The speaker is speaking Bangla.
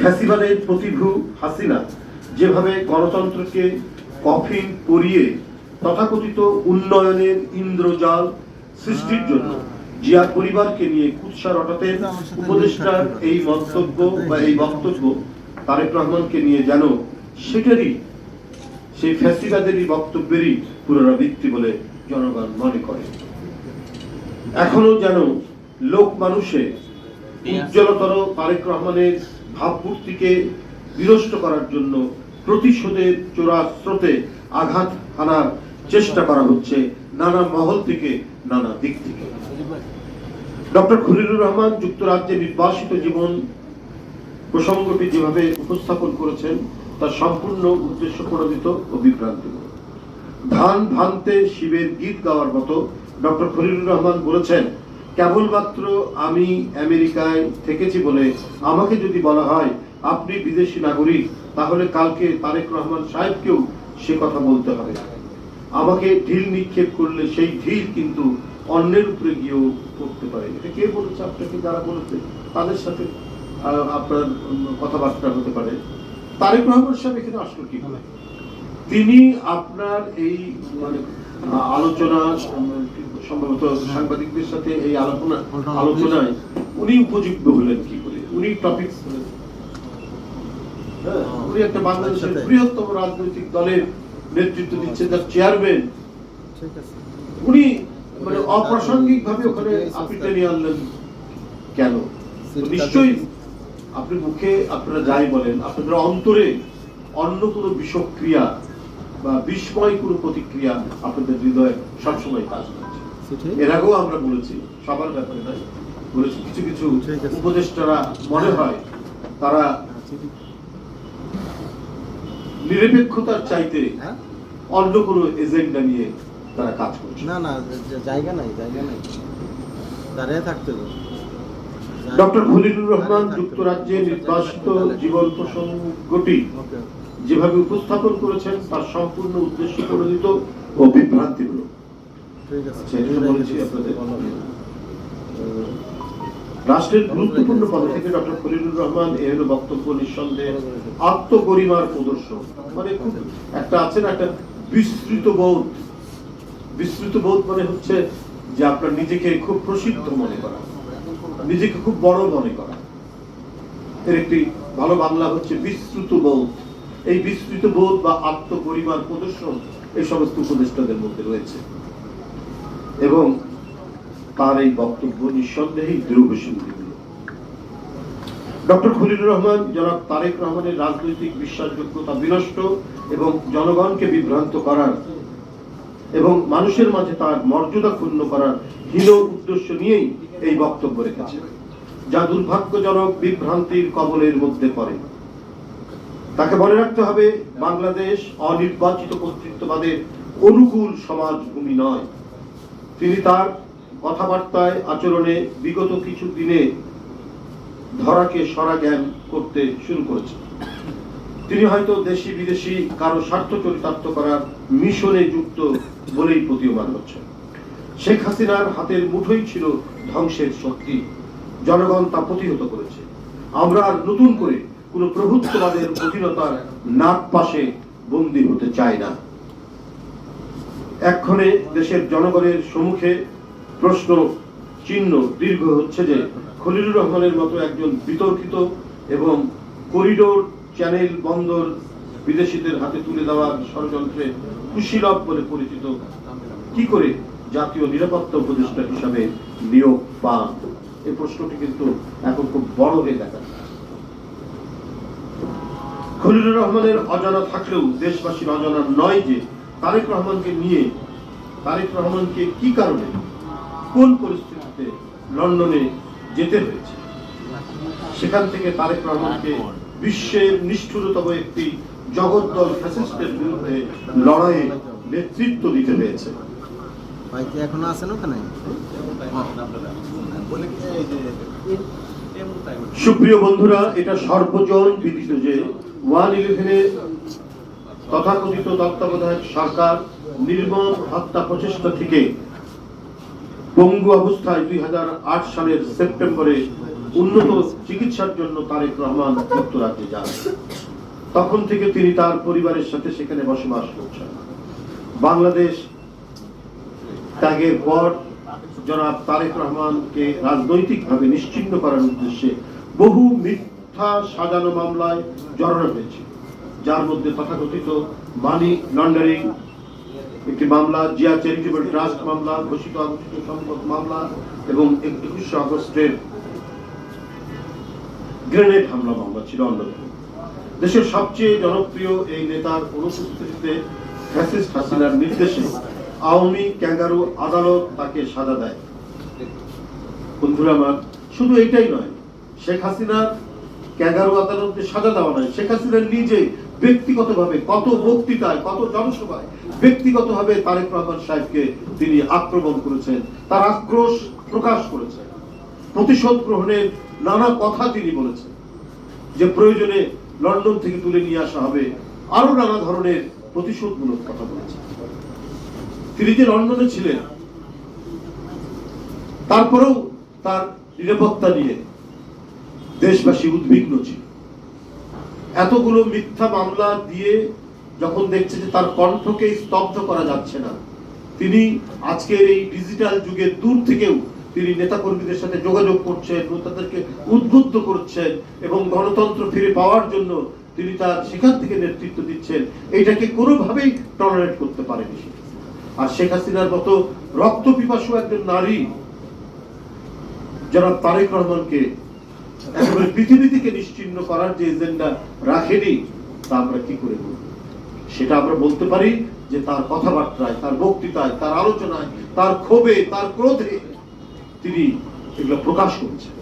ফ্যাসিবাদের প্রতিভু হাসিনা যেভাবে গণতন্ত্রকে কফিন পরিয়ে তথাকথিত উন্নয়নের ইন্দ্রজাল সৃষ্টির জন্য জিয়া পরিবারকে নিয়ে কুৎসা রটাতেন উপদেষ্টার এই মন্তব্য বা এই বক্তব্য তারেক রহমানকে নিয়ে যেন সেটারই সেই ফ্যাসিবাদেরই বক্তব্যেরই পুনরাবৃত্তি বলে জনগণ মনে করে। এখনও যেন লোক মানুষে উজ্জ্বলতর তারেক রহমানের ভাবমূর্তিকে বিনষ্ট করার জন্য প্রতিশোধের চোরা স্রোতে আঘাত হানার চেষ্টা করা হচ্ছে নানা মহল থেকে, নানা দিক থেকে। ডক্টর খলিলুর রহমান যুক্তরাজ্যে নির্বাসিত জীবন প্রসঙ্গটি যেভাবে উপস্থাপন করেছেন, তা সম্পূর্ণ উদ্দেশ্য প্রণোদিত ও বিভ্রান্তিমূলক ধান ভানতে শিবের গীত গাওয়ার মতো ডক্টর খলিলুর রহমান বলেছেন কেবলমাত্র আমি আমেরিকায় থেকেছি বলে আমাকে যদি বলা হয় আপনি বিদেশি নাগরিক তাহলে কালকে তারেক রহমান সাহেবকেও সে কথা বলতে হবে। আমাকে ঢিল নিক্ষেপ করলে সেই ঢিল কিন্তু অন্যের উপরে গিয়েও পড়তে পারে। এটা কে বলেছে? আপনাকে যারা বলেছে তাদের সাথে আপনার কথাবার্তা হতে পারে। তারেক রহমান সাহেব এখানে আসলো কি করে? তিনি আপনার এই মানে আলোচনা সম্ভবত সাংবাদিকদের সাথে এই আলোচনা আলোচনায় উনি উপযুক্ত হলেন কি করে? উনি টপিক উনি একটা বাংলাদেশের বৃহত্তম রাজনৈতিক দলের নেতৃত্ব দিচ্ছেন যার চেয়ারম্যান উনি মানে অপ্রাসঙ্গিক ভাবে ওখানে আপনি টেনে আনলেন কেন? নিশ্চয়ই আপনি মুখে আপনারা যাই বলেন আপনাদের অন্তরে অন্য কোনো বিষক্রিয়া বা বিস্ময় কোনো প্রতিক্রিয়া আপনাদের হৃদয়ে সবসময় কাজ করছে। এর আগেও আমরা বলেছি সবার ব্যাপারে নয় বলেছি কিছু কিছু উপদেষ্টারা মনে হয় তারা নিরপেক্ষতার চাইতে হ্যাঁ? অন্য কোনো এজেন্ডা নিয়ে তারা কাজ করছে। না না জায়গা নাই জায়গা নাই। দাঁড়িয়ে থাকতে হবে। ডক্টর খলিলুর রহমান যুক্তরাজ্যে নির্বাসিত জীবন প্রসঙ্গটি যেভাবে উপস্থাপন করেছেন তার সম্পূর্ণ উদ্দেশ্য প্রণোদিত ও বিভ্রান্তিমূলক। আচ্ছা। রাষ্ট্রের গুরুত্বপূর্ণ পদ থেকে ডক্টর খলিলুর রহমান এ হলো বক্তব্য নিঃসন্দেহে আত্মগরিমার প্রদর্শন। মানে খুব একটা আছে না একটা বিস্তৃত বোধ। বিস্তৃত বোধ মানে হচ্ছে যে আপনার নিজেকে খুব প্রসিদ্ধ মনে করা নিজেকে খুব বড় মনে করা। এর একটি ভালো বাংলা হচ্ছে বিস্তৃত বোধ। এই বিস্তৃত বোধ বা আত্মপরিমাণ প্রদর্শন এই সমস্ত উপদেষ্টাদের মধ্যে রয়েছে। এবং তার এই বক্তব্য নিঃসন্দেহেই দৃঢ়সিন্ধিমূলক ডক্টর খলিলুর রহমান, জনাব তারেক রহমানের রাজনৈতিক বিশ্বাসযোগ্যতা বিনষ্ট এবং জনগণকে বিভ্রান্ত করার এবং মানুষের মাঝে তার মর্যাদা ক্ষুণ্ণ করার হীন উদ্দেশ্য নিয়েই এই বক্তব্য রেখেছে যা দুর্ভাগ্যজনক বিভ্রান্তির কবলের মধ্যে পড়ে। তাকে মনে রাখতে হবে, বাংলাদেশ অনির্বাচিত কর্তৃত্ববাদের অনুকূল সমাজভূমি নয়। তিনি তার কথাবার্তায়, আচরণে বিগত কিছু দিনে ধরাকে সরা জ্ঞান করতে শুরু করেছেন। তিনি হয়তো দেশি বিদেশি কারও স্বার্থ চরিতার্থ করার মিশনে যুক্ত বলেই প্রতীয়মান হচ্ছেন। শেখ হাসিনার হাতের মুঠোই ছিল ধ্বংসের শক্তি। জনগণ তা প্রতিহত করেছে। আমরা নতুন করে কোন প্রভুত্ববাদের অধীনতার নাক পাশে বন্দী হতে চাই না। এক্ষণে দেশের জনগণের সম্মুখে প্রশ্ন, চিহ্ন দীর্ঘ হচ্ছে যে খলিলুর রহমানের মতো একজন বিতর্কিত এবং করিডোর, চ্যানেল, বন্দর বিদেশিদের হাতে তুলে দেওয়ার ষড়যন্ত্রে কুশীলভ বলে পরিচিত। কি করে জাতীয় নিরাপত্তা উপদেষ্টা হিসাবে নিয়োগ পান? এই প্রশ্নটি কিন্তু এখন খুব বড় হয়ে দেখা যায়। খলিলুর রহমানের অজানা থাকলেও দেশবাসীর অজানা নয় যে তারেক রহমানকে নিয়ে তারেক রহমানকে কি কারণে কোন পরিস্থিতিতে লন্ডনে যেতে হয়েছে? সেখান থেকে তারেক রহমানকে বিশ্বের নিষ্ঠুরতম একটি জগদ্দল ফ্যাসিস্টের বিরুদ্ধে লড়াইয়ে নেতৃত্ব দিতে হয়েছে। ভাই কি এখনও আছেন ওখানে? সুপ্রিয় বন্ধুরা এটা সর্বজন বিদিত যে ওয়ান ইলেভেনে তথাকথিত তত্ত্বাবধায়ক সরকার নির্মম হত্যা প্রচেষ্টা থেকে পঙ্গু অবস্থায় দুই সালের সেপ্টেম্বরে উন্নত চিকিৎসার জন্য তারেক রহমান যুক্তরাজ্যে যান। তখন থেকে তিনি তার পরিবারের সাথে সেখানে বসবাস করছেন। বাংলাদেশ ত্যাগের পর জনাব তারেক রহমানকে রাজনৈতিকভাবে নিশ্চিহ্ন করার উদ্দেশ্যে বহু মিথ্যা সাজানো মামলায় জড়ানো হয়েছে, যার মধ্যে তথাকথিত মানি লন্ডারিং, একটি মামলা, জিয়া চ্যারিটেবল ট্রাস্ট মামলা, ঘোষিত অঘোষিত সম্পদ মামলা এবং একুশে আগস্টের গ্রেনেড হামলা মামলা ছিল অন্যতম। দেশের সবচেয়ে জনপ্রিয় এই নেতার অনুপস্থিতিতে ফ্যাসিস্ট হাসিনার নির্দেশে আওয়ামী ক্যাঙ্গারু আদালত তাকে সাজা দেয়। বন্ধুরা আমার, শুধু এটাই নয়, শেখ হাসিনার ক্যাঙ্গারু আদালতে সাজা দেওয়া নয়। শেখ হাসিনা নিজে ব্যক্তিগতভাবে কত বক্তৃতায়, কত জনসভায় ব্যক্তিগতভাবে তারেক রহমান সাহেবকে তিনি আক্রমণ করেছেন, তার আক্রোশ প্রকাশ করেছেন। প্রতিশোধ গ্রহণের নানা কথা তিনি বলেছেন। যে প্রয়োজনে লন্ডন থেকে তুলে নিয়ে আসা হবে আরও নানা ধরনের প্রতিশোধমূলক কথা বলেছেন। তিনি যে লন্ডনে ছিলেন, তারপরেও তার নিরাপত্তা নিয়ে দেশবাসী উদ্বিগ্ন ছিল এতগুলো মিথ্যা মামলা দিয়ে যখন দেখছে যে তার কণ্ঠকে স্তব্ধ করা যাচ্ছে না, তিনি আজকের এই ডিজিটাল যুগে দূর থেকেও তিনি নেতাকর্মীদের সাথে যোগাযোগ করছেন তাদেরকে উদ্বুদ্ধ করছেন এবং গণতন্ত্র ফিরে পাওয়ার জন্য তিনি তার সেখান থেকে নেতৃত্ব দিচ্ছেন এটাকে কোনোভাবেই টলারেট করতে পারেনি হাসিনা। আর শেখ হাসিনার মতো রক্ত পিপাসু একজন নারী যারা তারেক রহমানকে একেবারে পৃথিবী থেকে নিশ্চিহ্ন করার যে এজেন্ডা রাখেনি, তা আমরা কি করে বলব? সেটা আমরা বলতে পারি যে তার কথাবার্তায়, তার বক্তৃতায়, তার আলোচনায়, তার ক্ষোভে, তার ক্রোধে তিনি এগুলো প্রকাশ করেছেন।